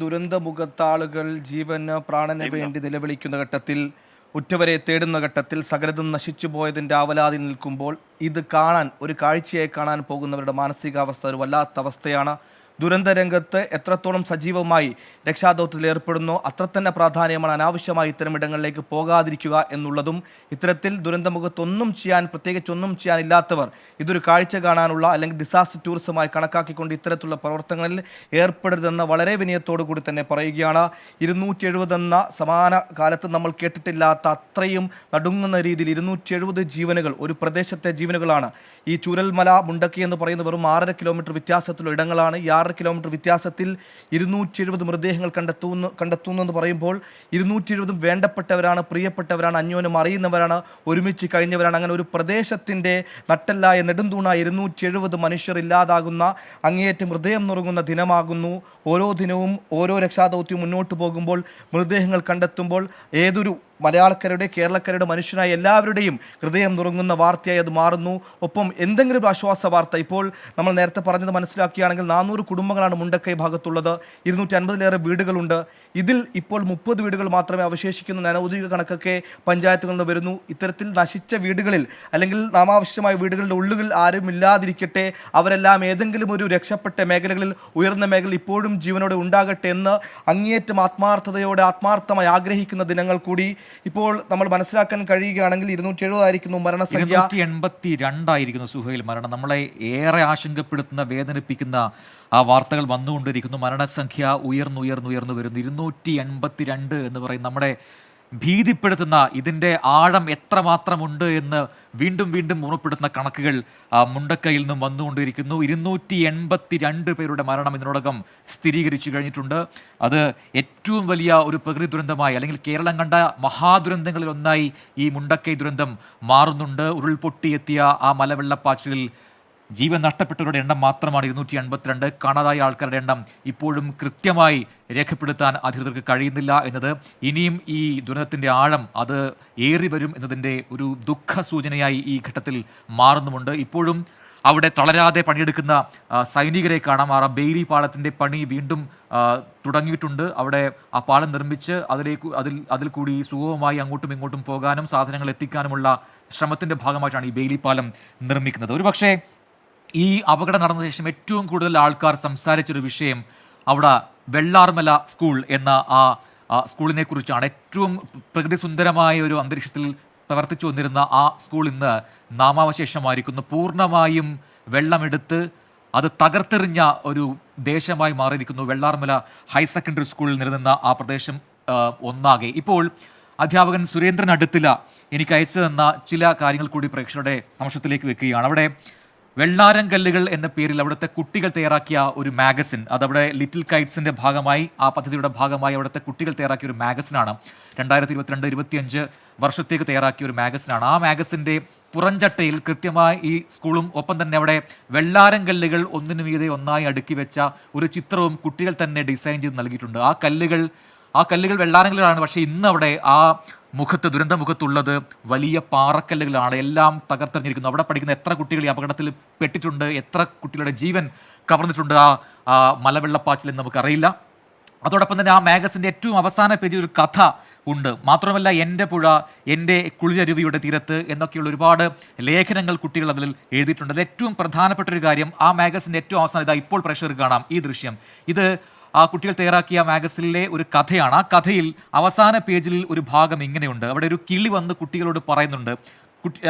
ദുരന്തമുഖത്താളുകൾ ജീവന് പ്രാണന് വേണ്ടി നിലവിളിക്കുന്ന ഘട്ടത്തിൽ ഉറ്റവരെ തേടുന്ന ഘട്ടത്തിൽ സകലതും നശിച്ചു പോയതിന്റെ ആവലാതി നിൽക്കുമ്പോൾ ഇത് കാണാൻ ഒരു കാഴ്ചയായി കാണാൻ പോകുന്നവരുടെ മാനസികാവസ്ഥ ഒരു വല്ലാത്ത അവസ്ഥയാണ്. ദുരന്ത രംഗത്ത് എത്രത്തോളം സജീവമായി രക്ഷാദൗത്യത്തിൽ ഏർപ്പെടുന്നോ അത്ര തന്നെ പ്രാധാന്യമാണ് അനാവശ്യമായി ഇത്തരമിടങ്ങളിലേക്ക് പോകാതിരിക്കുക എന്നുള്ളതും ഇത്തരത്തിൽ ദുരന്തമുഖത്തൊന്നും ചെയ്യാൻ പ്രത്യേകിച്ച് ഒന്നും ചെയ്യാനില്ലാത്തവർ ഇതൊരു കാഴ്ച കാണാനുള്ള അല്ലെങ്കിൽ ഡിസാസ്റ്റർ ടൂറിസമായി കണക്കാക്കിക്കൊണ്ട് ഇത്തരത്തിലുള്ള പ്രവർത്തനങ്ങളിൽ ഏർപ്പെടരുതെന്ന് വളരെ വിനയത്തോടു കൂടി തന്നെ പറയുകയാണ്. ഇരുന്നൂറ്റി എഴുപത് എന്ന സമാന കാലത്ത് നമ്മൾ കേട്ടിട്ടില്ലാത്ത അത്രയും നടുങ്ങുന്ന രീതിയിൽ ഇരുന്നൂറ്റി എഴുപത് ജീവനുകൾ ഒരു പ്രദേശത്തെ ജീവനുകളാണ് ഈ ചുരൽമല മുണ്ടക്കി എന്ന് പറയുന്ന വെറും ആറര കിലോമീറ്റർ വ്യത്യാസത്തിലുള്ള ഇടങ്ങളാണ്. ഈ ആറര കിലോമീറ്റർ വ്യത്യാസത്തിൽ ഇരുന്നൂറ്റി എഴുപത് മൃതദേഹങ്ങൾ കണ്ടെത്തുന്നു കണ്ടെത്തുന്നു എന്ന് പറയുമ്പോൾ ഇരുന്നൂറ്റി എഴുപതും വേണ്ടപ്പെട്ടവരാണ് പ്രിയപ്പെട്ടവരാണ് അന്യോന്യം അറിയുന്നവരാണ് ഒരുമിച്ച് കഴിഞ്ഞവരാണ്. അങ്ങനെ ഒരു പ്രദേശത്തിന്റെ നട്ടല്ലായ നെടുന്തൂണായ ഇരുന്നൂറ്റി എഴുപത് മനുഷ്യർ ഇല്ലാതാകുന്ന അങ്ങേയറ്റം ഹൃദയം നുറുങ്ങുന്ന ദിനമാകുന്നു. ഓരോ ദിനവും ഓരോ രക്ഷാദൗത്യം മുന്നോട്ട് പോകുമ്പോൾ മൃതദേഹങ്ങൾ കണ്ടെത്തുമ്പോൾ ഏതൊരു മലയാളക്കരുടെ കേരളക്കാരുടെ മനുഷ്യനായ എല്ലാവരുടെയും ഹൃദയം നുറുങ്ങുന്ന വാർത്തയായി അത് മാറുന്നു. ഒപ്പം എന്തെങ്കിലും ഒരു ആശ്വാസ വാർത്ത ഇപ്പോൾ നമ്മൾ നേരത്തെ പറഞ്ഞത് മനസ്സിലാക്കുകയാണെങ്കിൽ നാനൂറ് കുടുംബങ്ങളാണ് മുണ്ടക്കൈ ഭാഗത്തുള്ളത്. ഇരുന്നൂറ്റി അൻപതിലേറെ വീടുകളുണ്ട്. ഇതിൽ ഇപ്പോൾ മുപ്പത് വീടുകൾ മാത്രമേ അവശേഷിക്കുന്ന അനൗദ്യോഗിക കണക്കൊക്കെ പഞ്ചായത്തുകളിൽ നിന്ന് വരുന്നു. ഇത്തരത്തിൽ നശിച്ച വീടുകളിൽ അല്ലെങ്കിൽ നാമാവശ്യമായ വീടുകളുടെ ഉള്ളുകൾ ആരും ഇല്ലാതിരിക്കട്ടെ. അവരെല്ലാം ഏതെങ്കിലും ഒരു രക്ഷപ്പെട്ട മേഖലകളിൽ ഉയർന്ന മേഖല ഇപ്പോഴും ജീവനോടെ ഉണ്ടാകട്ടെ എന്ന് അങ്ങേയറ്റം ആത്മാർത്ഥതയോടെ ആത്മാർത്ഥമായി ആഗ്രഹിക്കുന്ന ദിനങ്ങൾ കൂടി ഇപ്പോൾ നമ്മൾ മനസ്സിലാക്കാൻ കഴിയുകയാണെങ്കിൽ ഇരുന്നൂറ്റി എഴുപതായിരിക്കുന്നു മരണസംഖ്യ. എൺപത്തി രണ്ടായിരിക്കുന്നു സുഹൈൽ മരണം. നമ്മളെ ഏറെ ആശങ്കപ്പെടുത്തുന്ന വേദനിപ്പിക്കുന്ന ആ വാർത്തകൾ വന്നുകൊണ്ടിരിക്കുന്നു. മരണസംഖ്യ ഉയർന്നുയർന്നുയർന്നു വരുന്നു ഇരുന്നൂറ്റി എൺപത്തി രണ്ട് എന്ന് പറയും. നമ്മുടെ ഭീതിപ്പെടുത്തുന്ന ഇതിന്റെ ആഴം എത്രമാത്രമുണ്ട് എന്ന് വീണ്ടും വീണ്ടും ഓർമ്മപ്പെടുത്തുന്ന കണക്കുകൾ മുണ്ടക്കയിൽ നിന്നും വന്നുകൊണ്ടിരിക്കുന്നു. ഇരുന്നൂറ്റി എൺപത്തി രണ്ട് പേരുടെ മരണം ഇതിനോടകം സ്ഥിരീകരിച്ചു കഴിഞ്ഞിട്ടുണ്ട്. അത് ഏറ്റവും വലിയ ഒരു പ്രകൃതി ദുരന്തമായി അല്ലെങ്കിൽ കേരളം കണ്ട മഹാദുരന്തങ്ങളിൽ ഒന്നായി ഈ മുണ്ടക്കൈ ദുരന്തം മാറുന്നുണ്ട്. ഉരുൾപൊട്ടിയെത്തിയ ആ മലവെള്ളപ്പാച്ചിലിൽ ജീവൻ നഷ്ടപ്പെട്ടവരുടെ എണ്ണം മാത്രമാണ് ഇരുന്നൂറ്റി അൻപത്തിരണ്ട് കാണാതായ ആൾക്കാരുടെ എണ്ണം ഇപ്പോഴും കൃത്യമായി രേഖപ്പെടുത്താൻ അധികൃതർക്ക് കഴിയുന്നില്ല എന്നത് ഇനിയും ഈ ദുരന്തത്തിന്റെ ആഴം അത് ഏറി വരും എന്നതിന്റെ ഒരു ദുഃഖ സൂചനയായി ഈ ഘട്ടത്തിൽ മാറുന്നുമുണ്ട്. ഇപ്പോഴും അവിടെ തളരാതെ പണിയെടുക്കുന്ന സൈനികരെ കാണാം. ആ ബെയ്ലി പാലത്തിന്റെ പണി വീണ്ടും തുടങ്ങിയിട്ടുണ്ട്. അവിടെ ആ പാലം നിർമ്മിച്ച് അതിലേക്ക് അതിൽ അതിൽ കൂടി സുഗമമായി അങ്ങോട്ടും ഇങ്ങോട്ടും പോകാനും സാധനങ്ങൾ എത്തിക്കാനുമുള്ള ശ്രമത്തിന്റെ ഭാഗമായിട്ടാണ് ഈ ബെയ്ലി പാലം നിർമ്മിക്കുന്നത്. ഒരു ഈ അപകടം നടന്ന ശേഷം ഏറ്റവും കൂടുതൽ ആൾക്കാർ സംസാരിച്ചൊരു വിഷയം അവിടെ വെള്ളാർമല സ്കൂൾ എന്ന ആ സ്കൂളിനെ കുറിച്ചാണ്. ഏറ്റവും പ്രകൃതി സുന്ദരമായ ഒരു അന്തരീക്ഷത്തിൽ പ്രവർത്തിച്ചു വന്നിരുന്ന ആ സ്കൂൾ ഇന്ന് നാമാവശേഷമായിരിക്കുന്നു. പൂർണമായും വെള്ളമെടുത്ത് അത് തകർത്തെറിഞ്ഞ ഒരു ദേശമായി മാറിയിരിക്കുന്നു. വെള്ളാർമല ഹയർ സെക്കൻഡറി സ്കൂളിൽ നിലനിന്ന ആ പ്രദേശം ഒന്നാകെ. ഇപ്പോൾ അധ്യാപകൻ സുരേന്ദ്രൻ അടുത്തില എനിക്ക് അയച്ചു തന്ന ചില കാര്യങ്ങൾ കൂടി പ്രേക്ഷകരുടെ സമക്ഷത്തിലേക്ക് വെക്കുകയാണ്. അവിടെ വെള്ളാരം കല്ലുകൾ എന്ന പേരിൽ അവിടുത്തെ കുട്ടികൾ തയ്യാറാക്കിയ ഒരു മാഗസിൻ. അതവിടെ ലിറ്റിൽ കൈറ്റ്സിന്റെ ഭാഗമായി ആ പദ്ധതിയുടെ ഭാഗമായി അവിടുത്തെ കുട്ടികൾ തയ്യാറാക്കിയ ഒരു മാഗസിനാണ്. രണ്ടായിരത്തി ഇരുപത്തിരണ്ട് ഇരുപത്തിയഞ്ച് വർഷത്തേക്ക് തയ്യാറാക്കിയ ഒരു മാഗസിനാണ്. ആ മാഗസിന്റെ പുറഞ്ചട്ടയിൽ കൃത്യമായി ഈ സ്കൂളും ഒപ്പം തന്നെ അവിടെ വെള്ളാരം കല്ലുകൾ ഒന്നിനു മീതെ ഒന്നായി അടുക്കി വെച്ച ഒരു ചിത്രവും കുട്ടികൾ തന്നെ ഡിസൈൻ ചെയ്ത് നൽകിയിട്ടുണ്ട്. ആ കല്ലുകൾ ആ കല്ലുകൾ വെള്ളാരങ്ങളിലാണ്. പക്ഷേ ഇന്ന് അവിടെ ആ മുഖത്ത് ദുരന്ത മുഖത്തുള്ളത് വലിയ പാറക്കല്ലുകളാണ്. എല്ലാം തകർത്തെറിഞ്ഞിരിക്കുന്നു. അവിടെ പഠിക്കുന്ന എത്ര കുട്ടികൾ ഈ അപകടത്തിൽ പെട്ടിട്ടുണ്ട്? എത്ര കുട്ടികളുടെ ജീവൻ കവർന്നിട്ടുണ്ട്? ആ മലവെള്ളപ്പാച്ചിൽ നമുക്കറിയില്ല. അതോടൊപ്പം തന്നെ ആ മാഗസിന്റെ ഏറ്റവും അവസാന പേജിൽ ഒരു കഥ ഉണ്ട്. മാത്രമല്ല എന്റെ പുഴ എന്റെ കുളിരരുവിയുടെ തീരത്ത് എന്നൊക്കെയുള്ള ഒരുപാട് ലേഖനങ്ങൾ കുട്ടികൾ അതിൽ എഴുതിയിട്ടുണ്ട്. അതിൽ ഏറ്റവും പ്രധാനപ്പെട്ട ഒരു കാര്യം ആ മാഗസിന്റെ ഏറ്റവും അവസാനം ഇതാ ഇപ്പോൾ പ്രേക്ഷകർക്ക് കാണാം ഈ ദൃശ്യം. ഇത് ആ കുട്ടികൾ തയ്യാറാക്കിയ മാഗസിനിലെ ഒരു കഥയാണ്. ആ കഥയിൽ അവസാന പേജിൽ ഒരു ഭാഗം ഇങ്ങനെയുണ്ട്. അവിടെ ഒരു കിളി വന്ന് കുട്ടികളോട് പറയുന്നുണ്ട് കുട്ടി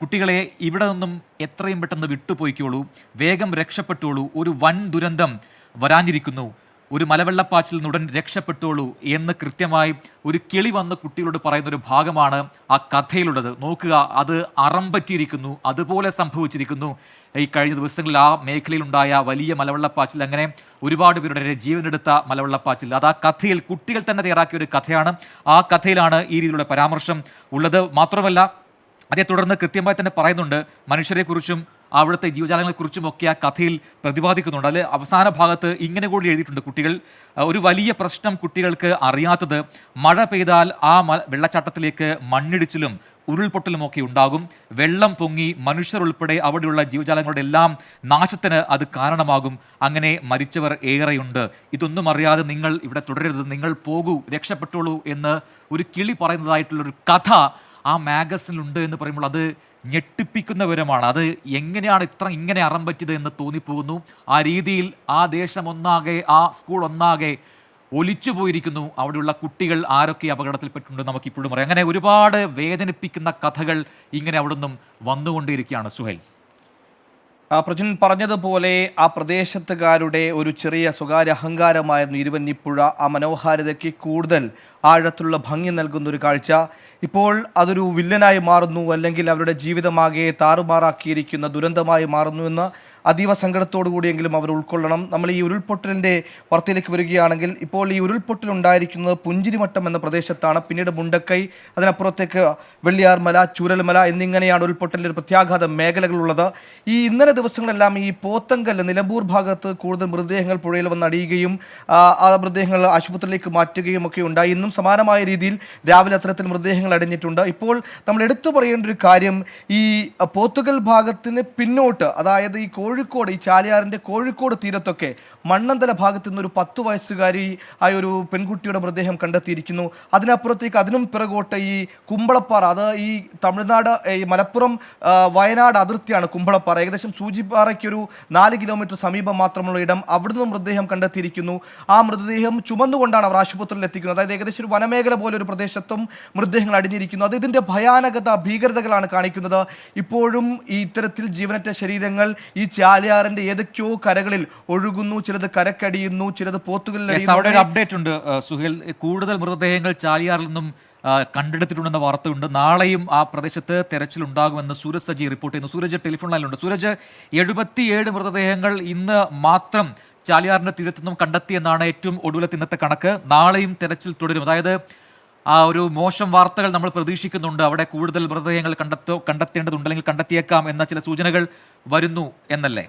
കുട്ടികളെ ഇവിടെ നിന്നും എത്രയും പെട്ടെന്ന് വിട്ടുപോയിക്കോളൂ. വേഗം രക്ഷപ്പെട്ടോളൂ ഒരു വൻ ദുരന്തം വരാനിരിക്കുന്നു. ഒരു മലവെള്ളപ്പാച്ചിൽ ഉടൻ രക്ഷപ്പെട്ടോളൂ എന്ന് കൃത്യമായി ഒരു കിളി വന്ന് കുട്ടികളോട് പറയുന്ന ഒരു ഭാഗമാണ് ആ കഥയിലുള്ളത്. നോക്കുക അത് അറം പറ്റിയിരിക്കുന്നു അതുപോലെ സംഭവിച്ചിരിക്കുന്നു. ഈ കഴിഞ്ഞ ദിവസങ്ങളിൽ ആ മേഖലയിലുണ്ടായ വലിയ മലവെള്ളപ്പാച്ചിൽ അങ്ങനെ ഒരുപാട് പേരുടെ ജീവനെടുത്ത മലവെള്ളപ്പാച്ചിൽ. അത് ആ കഥയിൽ കുട്ടികൾ തന്നെ തയ്യാറാക്കിയ ഒരു കഥയാണ്. ആ കഥയിലാണ് ഈ രീതിയിലുള്ള പരാമർശം ഉള്ളത്. മാത്രമല്ല അതേ തുടർന്ന് കൃത്യമായി തന്നെ പറയുന്നുണ്ട് മനുഷ്യരെക്കുറിച്ചും അവിടുത്തെ ജീവജാലങ്ങളെക്കുറിച്ചും ഒക്കെ ആ കഥയിൽ പ്രതിപാദിക്കുന്നുണ്ട്. അതിൽ അവസാന ഭാഗത്ത് ഇങ്ങനെ കൂടി എഴുതിയിട്ടുണ്ട് കുട്ടികൾ. ഒരു വലിയ പ്രശ്നം കുട്ടികൾക്ക് അറിയാത്തത് മഴ പെയ്താൽ ആ വെള്ളച്ചാട്ടത്തിലേക്ക് മണ്ണിടിച്ചിലും ഉരുൾപൊട്ടലുമൊക്കെ ഉണ്ടാകും. വെള്ളം പൊങ്ങി മനുഷ്യർ ഉൾപ്പെടെ അവിടെയുള്ള ജീവജാലങ്ങളുടെ എല്ലാം നാശത്തിന് അത് കാരണമാകും. അങ്ങനെ മരിച്ചവർ ഏറെയുണ്ട്. ഇതൊന്നും അറിയാതെ നിങ്ങൾ ഇവിടെ തുടരരുത്. നിങ്ങൾ പോകൂ രക്ഷപ്പെട്ടോളൂ എന്ന് ഒരു കിളി പറയുന്നതായിട്ടുള്ളൊരു കഥ ആ മാഗസിനിലുണ്ട് എന്ന് പറയുമ്പോൾ അത് ഞെട്ടിപ്പിക്കുന്ന വിവരമാണ്. അത് എങ്ങനെയാണ് ഇത്ര ഇങ്ങനെ അറം പറ്റിയത് എന്ന് തോന്നിപ്പോകുന്നു. ആ രീതിയിൽ ആ ദേശം ഒന്നാകെ ആ സ്കൂൾ ഒന്നാകെ ഒലിച്ചു പോയിരിക്കുന്നു. അവിടെയുള്ള കുട്ടികൾ ആരൊക്കെ അപകടത്തിൽപ്പെട്ടിട്ടുണ്ട് നമുക്കിപ്പോഴും പറയാം അങ്ങനെ ഒരുപാട് വേദനിപ്പിക്കുന്ന കഥകൾ ഇങ്ങനെ അവിടെ നിന്നും വന്നുകൊണ്ടേയിരിക്കുകയാണ് സുഹൈൽ. പ്രജിൻ പറഞ്ഞതുപോലെ ആ പ്രദേശത്തുകാരുടെ ഒരു ചെറിയ സ്വകാര്യ അഹങ്കാരമായിരുന്നു ഇരുവന്നിപ്പുഴ ആ മനോഹാരിതയ്ക്ക് കൂടുതൽ ആഴത്തുള്ള ഭംഗി നൽകുന്ന ഒരു കാഴ്ച. ഇപ്പോൾ അതൊരു വില്ലനായി മാറുന്നു അല്ലെങ്കിൽ അവരുടെ ജീവിതമാകെ താറുമാറാക്കിയിരിക്കുന്ന ദുരന്തമായി മാറുന്നു എന്ന് അതീവ സങ്കടത്തോടു കൂടിയെങ്കിലും അവർ ഉൾക്കൊള്ളണം. നമ്മൾ ഈ ഉരുൾപൊട്ടലിന്റെ വാർത്തയിലേക്ക് വരികയാണെങ്കിൽ ഇപ്പോൾ ഈ ഉരുൾപൊട്ടൽ ഉണ്ടായിരിക്കുന്നത് പുഞ്ചിരിമട്ടം എന്ന പ്രദേശത്താണ്. പിന്നീട് മുണ്ടക്കൈ അതിനപ്പുറത്തേക്ക് വെള്ളിയാർമല ചൂരൽമല എന്നിങ്ങനെയാണ് ഉരുൾപൊട്ടലിന്റെ ഒരു പ്രത്യാഘാത മേഖലകളുള്ളത്. ഈ ഇന്നലെ ദിവസങ്ങളെല്ലാം ഈ പോത്തങ്കൽ നിലമ്പൂർ ഭാഗത്ത് കൂടുതൽ മൃതദേഹങ്ങൾ പുഴയിൽ വന്ന് അടിയുകയും ആ, മൃതദേഹങ്ങൾ ആശുപത്രിയിലേക്ക് മാറ്റുകയും ഒക്കെ ഉണ്ടായി. ഇന്നും സമാനമായ രീതിയിൽ രാവിലെ അത്തരത്തിൽ മൃതദേഹങ്ങൾ അടിഞ്ഞിട്ടുണ്ട്. ഇപ്പോൾ നമ്മൾ എടുത്തു പറയേണ്ട ഒരു കാര്യം ഈ പോത്തുകൽ ഭാഗത്തിന് പിന്നോട്ട് അതായത് ഈ കോഴിക്കോട് ഈ ചാലിയാറിന്റെ കോഴിക്കോട് തീരത്തൊക്കെ മണ്ണന്തല ഭാഗത്തു നിന്നൊരു പത്ത് വയസ്സുകാരി ആയ ഒരു പെൺകുട്ടിയുടെ മൃതദേഹം കണ്ടെത്തിയിരിക്കുന്നു. അതിനപ്പുറത്തേക്ക് അതിനും പിറകോട്ട് ഈ കുമ്പളപ്പാറ അത് ഈ തമിഴ്നാട് ഈ മലപ്പുറം വയനാട് അതിർത്തിയാണ് കുമ്പളപ്പാറ. ഏകദേശം സൂചിപ്പാറയ്ക്കൊരു നാല് കിലോമീറ്റർ സമീപം മാത്രമുള്ള ഇടം അവിടുന്ന് മൃതദേഹം കണ്ടെത്തിയിരിക്കുന്നു. ആ മൃതദേഹം ചുമന്നുകൊണ്ടാണ് അവർ ആശുപത്രിയിൽ എത്തിക്കുന്നത്. അതായത് ഏകദേശം ഒരു വനമേഖല പോലെ ഒരു പ്രദേശത്തും മൃതദേഹങ്ങൾ അടിഞ്ഞിരിക്കുന്നു. അത് ഇതിന്റെ ഭയാനകത ഭീകരതകളാണ് കാണിക്കുന്നത്. ഇപ്പോഴും ഈ ഇത്തരത്തിൽ ജീവനറ്റ ശരീരങ്ങൾ ഈ ചാലിയാറിന്റെ ഏതൊക്കെയോ കരകളിൽ ഒഴുകുന്നു ചിലത് കരക്കടിയുന്നു ചിലത് പോത്തുകളിൽ അവിടെ ഒരു അപ്ഡേറ്റ് ഉണ്ട് സുഹേൽ. കൂടുതൽ മൃതദേഹങ്ങൾ ചാലിയാറിൽ നിന്നും കണ്ടെടുത്തിട്ടുണ്ടെന്ന വാർത്തയുണ്ട്. നാളെയും ആ പ്രദേശത്ത് തെരച്ചിൽ ഉണ്ടാകുമെന്ന് സൂരജ് സജി റിപ്പോർട്ട് ചെയ്യുന്നു. സൂരജ് ടെലിഫോൺ ലൈനിലുണ്ട് സൂരജ് എഴുപത്തിയേഴ് മൃതദേഹങ്ങൾ ഇന്ന് മാത്രം ചാലിയാറിന്റെ തീരത്തു നിന്നും കണ്ടെത്തിയെന്നാണ് ഏറ്റവും ഒടുവിലത്തെ ഇന്നത്തെ കണക്ക്. നാളെയും തെരച്ചിൽ തുടരും. അതായത് ആ ഒരു മോശം വാർത്തകൾ നമ്മൾ പ്രതീക്ഷിക്കുന്നുണ്ട്. അവിടെ കൂടുതൽ മൃതദേഹങ്ങൾ കണ്ടെത്തോ കണ്ടെത്തേണ്ടതുണ്ട് അല്ലെങ്കിൽ കണ്ടെത്തിയേക്കാം എന്ന ചില സൂചനകൾ വരുന്നു എന്നല്ലേ?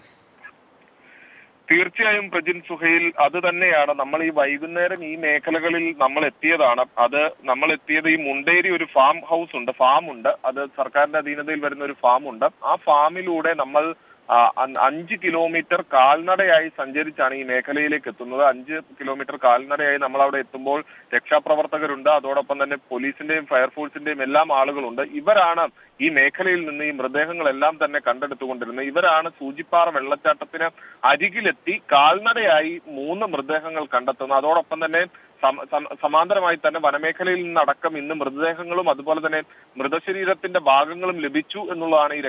തീർച്ചയായും പ്രജിൻ സുഹയിൽ അത് തന്നെയാണ്. നമ്മൾ ഈ വൈകുന്നേരം ഈ മേഖലകളിൽ നമ്മൾ എത്തിയതാണ്. അത് നമ്മൾ എത്തിയത് ഈ മുണ്ടേരി ഒരു ഫാം ഹൗസ് ഉണ്ട് ഫാം ഉണ്ട്. അത് സർക്കാരിന്റെ അധീനതയിൽ വരുന്ന ഒരു ഫാം ഉണ്ട്. ആ ഫാമിലൂടെ നമ്മൾ അഞ്ച് കിലോമീറ്റർ കാൽനടയായി സഞ്ചരിച്ചാണ് ഈ മേഖലയിലേക്ക് എത്തുന്നത്. അഞ്ച് കിലോമീറ്റർ കാൽനടയായി നമ്മൾ അവിടെ എത്തുമ്പോൾ രക്ഷാപ്രവർത്തകരുണ്ട്. അതോടൊപ്പം തന്നെ പോലീസിന്റെയും ഫയർഫോഴ്സിന്റെയും എല്ലാം ആളുകളുണ്ട്. ഇവരാണ് ഈ മേഖലയിൽ നിന്ന് ഈ മൃതദേഹങ്ങളെല്ലാം തന്നെ കണ്ടെടുത്തുകൊണ്ടിരുന്നത്. ഇവരാണ് സൂചിപ്പാറ വെള്ളച്ചാട്ടത്തിന് അരികിലെത്തി കാൽനടയായി മൂന്ന് മൃതദേഹങ്ങൾ കണ്ടെത്തുന്നത്. അതോടൊപ്പം തന്നെ സമ- സമ- സമാന്തരമായി തന്നെ വനമേഖലയിൽ നിന്നടക്കം ഇന്ന് മൃതദേഹങ്ങളും അതുപോലെ തന്നെ മൃതശരീരത്തിന്റെ ഭാഗങ്ങളും ലഭിച്ചു എന്നുള്ളതാണ് ഈ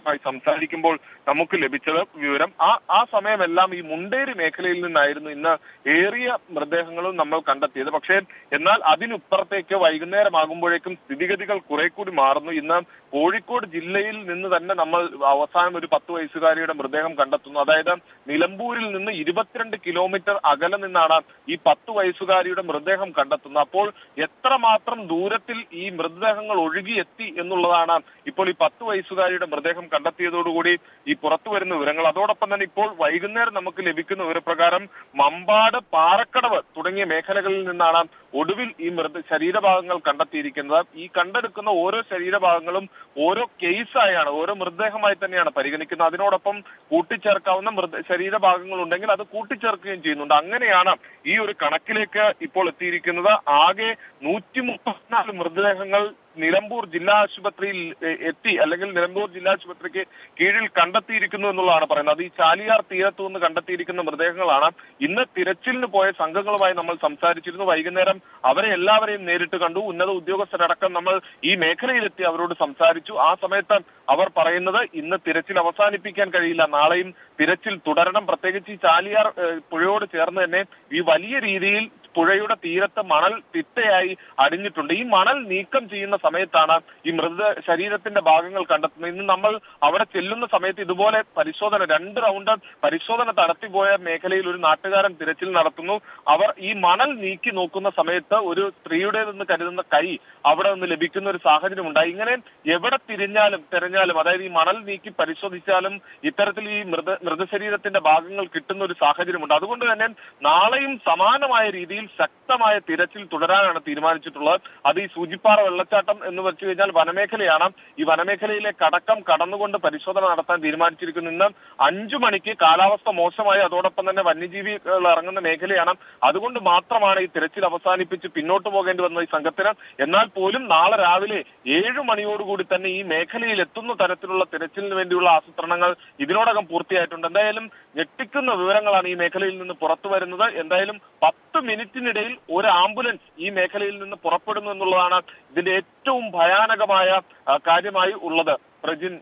രക്ഷാപ്രവർത്തകരുമായി സംസാരിക്കുമ്പോൾ നമുക്ക് ലഭിച്ചത് വിവരം. ആ ആ സമയമെല്ലാം ഈ മുണ്ടേരി മേഖലയിൽ നിന്നായിരുന്നു ഇന്ന് ഏറിയ മൃതദേഹങ്ങളും നമ്മൾ കണ്ടെത്തിയത്. പക്ഷേ എന്നാൽ അതിനുപ്പുറത്തേക്ക് വൈകുന്നേരമാകുമ്പോഴേക്കും സ്ഥിതിഗതികൾ കുറെ കൂടി മാറുന്നു. ഇന്ന് കോഴിക്കോട് ജില്ലയിൽ നിന്ന് തന്നെ നമ്മൾ അവസാനം ഒരു പത്ത് വയസ്സുകാരിയുടെ മൃതദേഹം കണ്ടെത്തുന്നു. അതായത് നിലമ്പൂരിൽ നിന്ന് ഇരുപത്തിരണ്ട് കിലോമീറ്റർ അകലെ നിന്നാണ് ഈ പത്ത് വയസ്സുകാരിയുടെ മൃതദേഹം കണ്ടെത്തുന്നത്. അപ്പോൾ എത്രമാത്രം ദൂരത്തിൽ ഈ മൃതദേഹങ്ങൾ ഒഴുകിയെത്തി എന്നുള്ളതാണ് ഇപ്പോൾ ഈ പത്ത് വയസ്സുകാരിയുടെ മൃതദേഹം കണ്ടെത്തിയതോടുകൂടി ഈ പുറത്തു വരുന്ന വിവരങ്ങൾ. അതോടൊപ്പം തന്നെ ഇപ്പോൾ വൈകുന്നേരം നമുക്ക് ലഭിക്കുന്ന വിവരപ്രകാരം മമ്പാട് പാറക്കടവ് തുടങ്ങിയ മേഖലകളിൽ നിന്നാണ് ഒടുവിൽ ഈ മൃത ശരീരഭാഗങ്ങൾ കണ്ടെത്തിയിരിക്കുന്നത്. ഈ കണ്ടെടുക്കുന്ന ഓരോ ശരീരഭാഗങ്ങളും ഓരോ കേസായാണ് ഓരോ മൃതദേഹമായി തന്നെയാണ് പരിഗണിക്കുന്നത്. അതിനോടൊപ്പം കൂട്ടിച്ചേർക്കാവുന്ന മൃത ശരീരഭാഗങ്ങൾ ഉണ്ടെങ്കിൽ അത് കൂട്ടിച്ചേർക്കുകയും ചെയ്യുന്നുണ്ട്. അങ്ങനെയാണ് ഈ ഒരു കണക്കിലേക്ക് ഇപ്പോൾ എത്തിയിരിക്കുന്നത്. ആകെ നൂറ്റി മുപ്പത്തിനാല് മൃതദേഹങ്ങൾ നിലമ്പൂർ ജില്ലാ ആശുപത്രിയിൽ എത്തി അല്ലെങ്കിൽ നിലമ്പൂർ ജില്ലാ ആശുപത്രിക്ക് കീഴിൽ കണ്ടെത്തിയിരിക്കുന്നു എന്നുള്ളതാണ് പറയുന്നത്. അത് ഈ ചാലിയാർ തീരത്തു നിന്ന് കണ്ടെത്തിയിരിക്കുന്ന മൃതദേഹങ്ങളാണ്. ഇന്ന് തിരച്ചിലിന് പോയ സംഘങ്ങളുമായി നമ്മൾ സംസാരിച്ചിരുന്നു. വൈകുന്നേരം അവരെ എല്ലാവരെയും നേരിട്ട് കണ്ടു. ഉന്നത ഉദ്യോഗസ്ഥരടക്കം നമ്മൾ ഈ മേഖലയിലെത്തി അവരോട് സംസാരിച്ചു. ആ സമയത്ത് അവർ പറയുന്നത് ഇന്ന് തിരച്ചിൽ അവസാനിപ്പിക്കാൻ കഴിയില്ല. നാളെയും തിരച്ചിൽ തുടരണം. പ്രത്യേകിച്ച് ഈ ചാലിയാർ പുഴയോട് ചേർന്ന് തന്നെ ഈ വലിയ രീതിയിൽ പുഴയുടെ തീരത്ത് മണൽ തിട്ടയായി അടിഞ്ഞിട്ടുണ്ട്. ഈ മണൽ നീക്കം ചെയ്യുന്ന സമയത്താണ് ഈ മൃത ശരീരത്തിന്റെ ഭാഗങ്ങൾ കണ്ടെത്തുന്നത്. ഇന്ന് നമ്മൾ അവിടെ ചെല്ലുന്ന സമയത്ത് ഇതുപോലെ പരിശോധന രണ്ട് റൗണ്ട് പരിശോധന നടത്തിപ്പോയ മേഖലയിൽ ഒരു നാട്ടുകാരൻ തിരച്ചിൽ നടത്തുന്നു. അവർ ഈ മണൽ നീക്കി നോക്കുന്ന സമയത്ത് ഒരു സ്ത്രീയുടേതെന്ന് കരുതുന്ന കൈ അവിടെ നിന്ന് ലഭിക്കുന്ന ഒരു സാഹചര്യം ഉണ്ടായി. ഇങ്ങനെ എവിടെ തിരിഞ്ഞാലും തിരഞ്ഞാലും അതായത് ഈ മണൽ നീക്കി പരിശോധിച്ചാലും ഇത്തരത്തിൽ ഈ മൃത മൃതശരീരത്തിന്റെ ഭാഗങ്ങൾ കിട്ടുന്ന ഒരു സാഹചര്യമുണ്ട്. അതുകൊണ്ട് തന്നെ നാളെയും സമാനമായ രീതിയിൽ ശക്തമായ തിരച്ചിൽ തുടരാനാണ് തീരുമാനിച്ചിട്ടുള്ളത്. അത് ഈ സൂചിപ്പാറ വെള്ളച്ചാട്ടം എന്ന് വെച്ച് കഴിഞ്ഞാൽ വനമേഖലയാണ്. ഈ വനമേഖലയിലെ കടക്കം കടന്നുകൊണ്ട് പരിശോധന നടത്താൻ തീരുമാനിച്ചിരിക്കുന്നു. ഇന്ന് അഞ്ചു മണിക്ക് കാലാവസ്ഥ മോശമായി. അതോടൊപ്പം തന്നെ വന്യജീവികൾ ഇറങ്ങുന്ന മേഖലയാണ്. അതുകൊണ്ട് മാത്രമാണ് ഈ തിരച്ചിൽ അവസാനിപ്പിച്ച് പിന്നോട്ട് പോകേണ്ടി വന്നത് ഈ സംഘത്തിന്. എന്നാൽ പോലും നാളെ രാവിലെ ഏഴു മണിയോടുകൂടി തന്നെ ഈ മേഖലയിൽ എത്തുന്ന തരത്തിലുള്ള തിരച്ചിലിന് വേണ്ടിയുള്ള ആസൂത്രണങ്ങൾ ഇതിനോടകം പൂർത്തിയായിട്ടുണ്ട്. എന്തായാലും ഞെട്ടിക്കുന്ന വിവരങ്ങളാണ് ഈ മേഖലയിൽ നിന്ന് പുറത്തു വരുന്നത്. എന്തായാലും പത്ത് മിനിറ്റിനിടയിൽ ഒരു ആംബുലൻസ് ഈ മേഖലയിൽ നിന്ന് പുറപ്പെടുന്നു എന്നുള്ളതാണ് ഇതിന്റെ ഏറ്റവും ഭയാനകമായ കാര്യമായി ഉള്ളത്. പ്രജിൻ